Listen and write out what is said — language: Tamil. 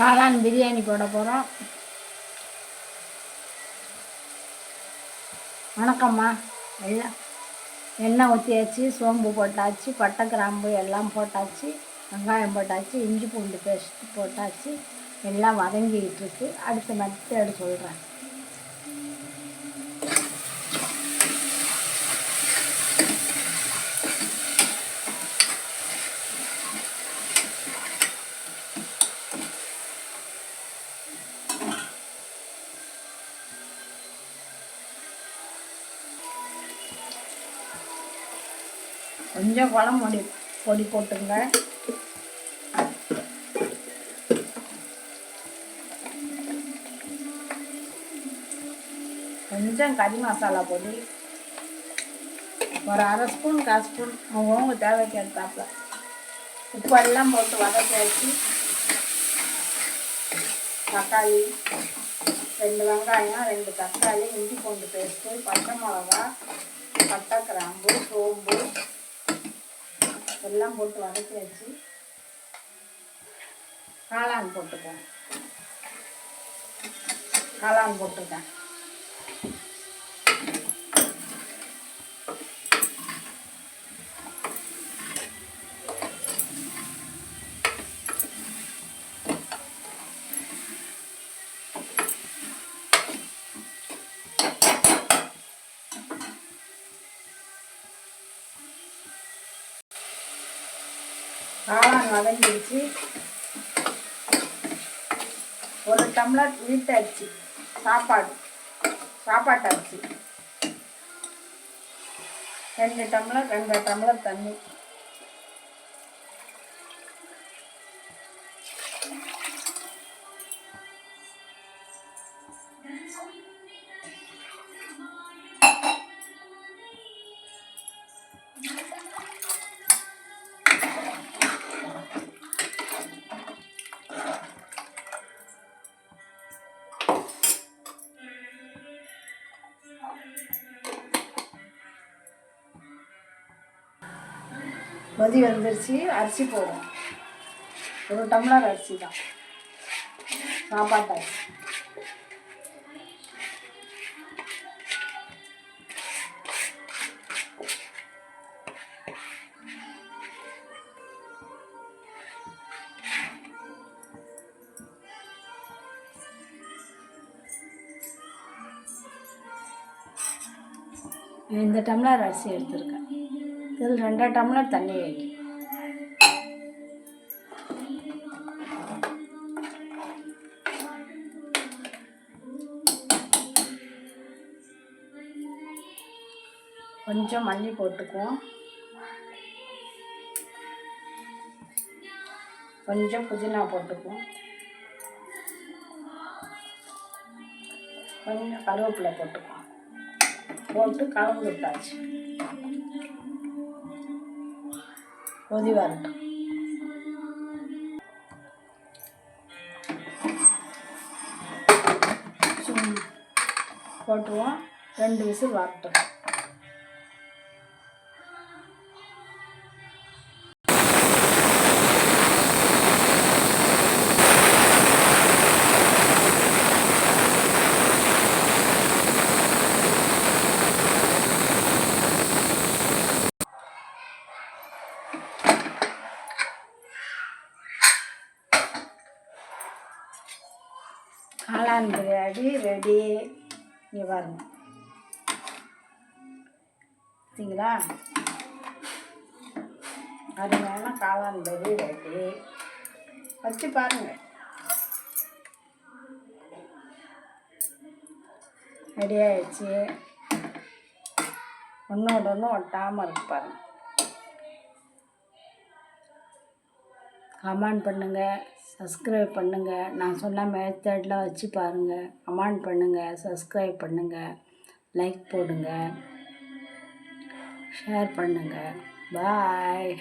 காளான் பிரியாணி போட போகிறோம் வணக்கம்மா. எல்லாம் எண்ணெய் ஊற்றியாச்சு சோம்பு போட்டாச்சு பட்டை கிராம்பு எல்லாம் போட்டாச்சு வெங்காயம் போட்டாச்சு இஞ்சி பூண்டு பேஸ்ட் போட்டாச்சு எல்லாம் வதங்கிக்கிட்டு இருக்கு. அடுத்த மெத்தேடு சொல்கிறேன் கொஞ்சம் குழம்பு பொடி பொடி போட்டுங்க கொஞ்சம் கறி மசாலா பொடி. ஒரு அரை ஸ்பூன் கால் ஸ்பூன் அவங்கவுங்க தேவைக்கு எடுத்தாப்புல உப்பு எல்லாம் போட்டு வதக்கியாச்சு தக்காளி ரெண்டு வெங்காயம் ரெண்டு தக்காளி இஞ்சி பூண்டு பேஸ்ட்டு பச்சை மிளகா பட்டை கிராம்பு சோம்பு எல்லாம் போட்டு வதக்கியாச்சு காளான் போட்டுக்கேன் காளான் போட்டுருக்கேன் காளான் வதங்கிடுச்சு. ஒரு டம்ளர் வீட்டு அரிசி சாப்பாடு சாப்பாட்டு அரிசி. ரெண்டு டம்ளர் ரெண்டு டம்ளர் தண்ணி. கொதி வந்துருச்சு அரிசி போடும் ஒரு டம்ளர் அரிசி தான். சாப்பாட்டு அரிசி. இந்த டம்ளர் அரிசி எடுத்திருக்கேன். இதில் ரெண்டரை டம்ளர் தண்ணி வைக்கும் கொஞ்சம் மல்லி போட்டுக்குவோம். கொஞ்சம் புதினா போட்டுக்குவோம். கொஞ்சம் கருவேப்பிலை போட்டுக்குவோம். போட்டு கலந்து விட்டாச்சு. கொதி வரட்டும் சும் போட்டுருவோம். ரெண்டு விசில் வரட்டும். காளான் பிரியாணி ரெடி இங்கே பாருங்க பார்த்தீங்களா அருமையான காளான் பிரி ரெடி வச்சு பாருங்க ரெடி ஆயிடுச்சு ஒன்றோட ஒன்று ஒட்டாமல் இருக்கு பாருங்கள் கமெண்ட் பண்ணுங்கள் சப்ஸ்கிரைப் பண்ணுங்கள் நான் சொன்ன மெத்தடில் வச்சு பாருங்கள் கமெண்ட் பண்ணுங்கள் சப்ஸ்கிரைப் பண்ணுங்கள் லைக் போடுங்க. ஷேர் பண்ணுங்கள் பாய்